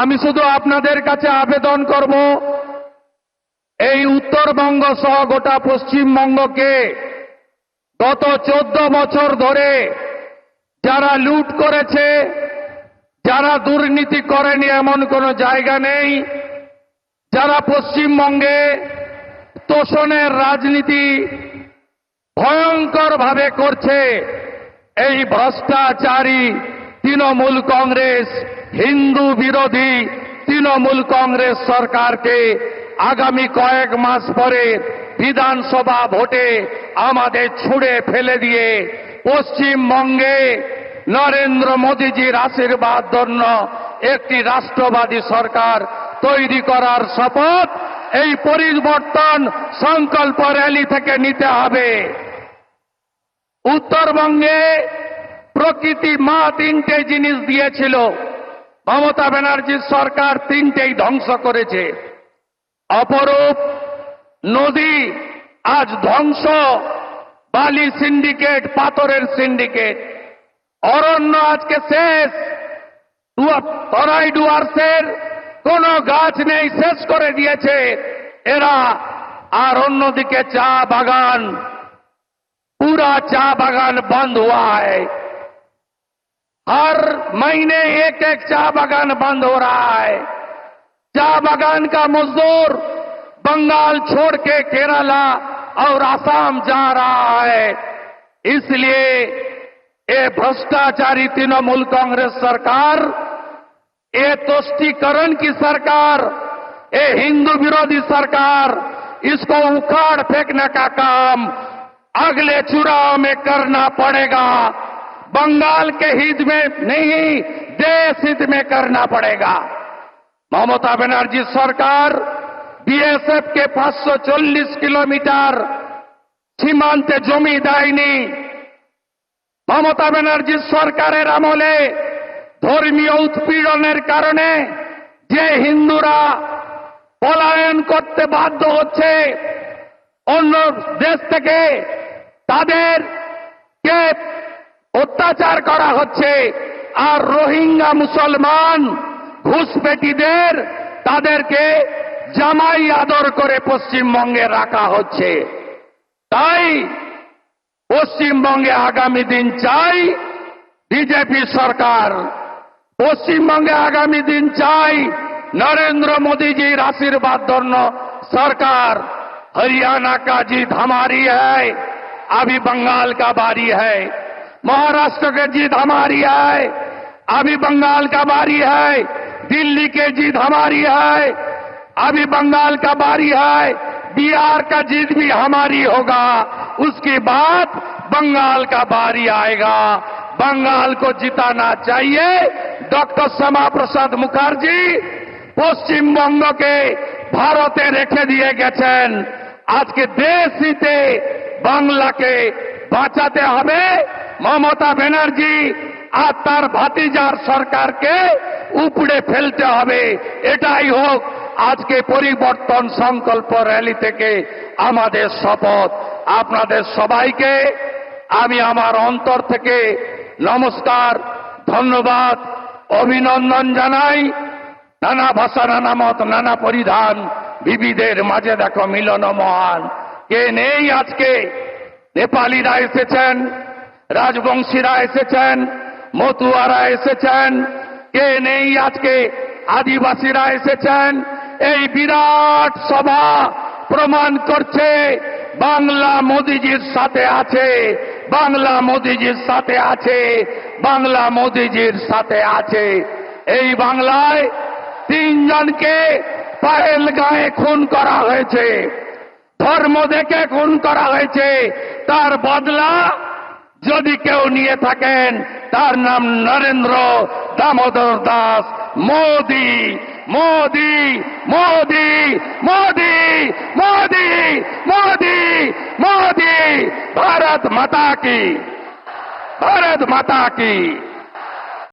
আমি শুধু আপনাদের কাছে আবেদন করব, এই উত্তরবঙ্গ সহ গোটা পশ্চিমবঙ্গকে গত চোদ্দ বছর ধরে যারা লুট করেছে, যারা দুর্নীতি করেনি এমন কোনো জায়গা নেই, যারা পশ্চিমবঙ্গে তোষণের রাজনীতি ভয়ঙ্কর ভাবে করছে, এই ভ্রষ্টাচারী তৃণমূল কংগ্রেস, হিন্দু বিরোধী তৃণমূল কংগ্রেস সরকারকে আগামী কয়েক মাস পরে বিধানসভা ভোটে আমাদের ছুঁড়ে ফেলে দিয়ে পশ্চিমবঙ্গে নরেন্দ্র মোদীজির আশীর্বাদ জন্য একটি রাষ্ট্রবাদী সরকার তৈরি করার শপথ, এই পরিবর্তন সংকল্প র্যালি থেকে নিতে হবে। উত্তরবঙ্গে প্রকৃতি মা তিনটে জিনিস দিয়েছিল মমতা ব্যানার্জির সরকার তিনটেই ধ্বংস করেছে অপরূপ নদী আজ ধ্বংস বালি সিন্ডিকেট পাথরের সিন্ডিকেট অরণ্য আজকে শেষ ডুয়া- তরাই ডুয়ার্সের কোন গাছ নেই শেষ করে দিয়েছে এরা আর অন্যদিকে চা বাগান पूरा चा बागान बंद हुआ है हर महीने एक एक चा बागान बंद हो रहा है। चा बागान का मजदूर बंगाल छोड़ के केरला और आसाम जा रहा है। इसलिए ये भ्रष्टाचारी तृणमूल कांग्रेस सरकार, ये तुष्टिकरण की सरकार, ये हिंदू विरोधी सरकार, इसको उखाड़ फेंकने का काम अगले चुनाव में करना पड़ेगा। बंगाल के हित में नहीं देश हित में करना पड़ेगा মমতা ব্যানার্জি সরকার বিএসএফ কে পাঁচশো চল্লিশ কিলোমিটার সীমান্তে জমি দেয়নি মমতা ব্যানার্জি সরকারের আমলে ধর্মীয় উৎপীড়নের কারণে যে হিন্দুরা পলায়ন করতে বাধ্য হচ্ছে অন্য দেশ থেকে তাদেরকে অত্যাচার করা হচ্ছে আর রোহিঙ্গা মুসলমান ঘুষপেটিদের তাদেরকে জামাই আদর করে পশ্চিমবঙ্গে রাখা হচ্ছে তাই পশ্চিমবঙ্গে আগামী দিন চাই বিজেপি সরকার পশ্চিমবঙ্গে আগামী দিন চাই নরেন্দ্র মোদীজির आशीर्वाद ধন্য सरकार हरियाणा का जीत हमारी है अभी बंगाल का बारी है महाराष्ट्र की जीत हमारी है अभी बंगाल का बारी है दिल्ली की जीत हमारी है अभी बंगाल का बारी है बिहार का जीत भी हमारी होगा उसके बाद बंगाल का बारी आएगा बंगाल को जिताना चाहिए डॉक्टर श्यामा प्रसाद मुखर्जी পশ্চিমবঙ্গকে ভারতে রেখে দিয়ে গেছেন আজকে দেশ হিতে বাংলাকে বাঁচাতে হবে মমতা ব্যানার্জি আর তার ভাতিজার সরকারকে উপড়ে ফেলতে হবে। এটাই হোক আজকে পরিবর্তন সংকল্প র্যালি থেকে আমাদের শপথ। আপনাদের সবাইকে আমি আমার অন্তর থেকে নমস্কার, ধন্যবাদ, অভিনন্দন জানাই। নানা ভাষা, নানা মত, নানা পরিধান বিবিধের মাঝে দেখো মিলন মহান। কে নেই আজকে? নেপালিরা এসেছেন। রাজবংশীরা এসেছেন মতুয়ারা এসেছেন কে নেই আজকে আদিবাসীরা এসেছেন। এই বিরাট সভা প্রমাণ করছে বাংলা মোদিজির সাথে আছে, বাংলা মোদিজির সাথে আছে, বাংলা মোদিজির সাথে আছে। এই বাংলায় তিনজনকে পায়েল গায়ে খুন করা হয়েছে, ধর্ম দেখে খুন করা হয়েছে, তার বদলা যদি কেউ নিয়ে থাকেন, তার নাম নরেন্দ্র দামোদর দাস। মোদি মোদি মোদি মোদি মোদি মোদি মোদি। ভারত মাতা কি? ভারত মাতা কি?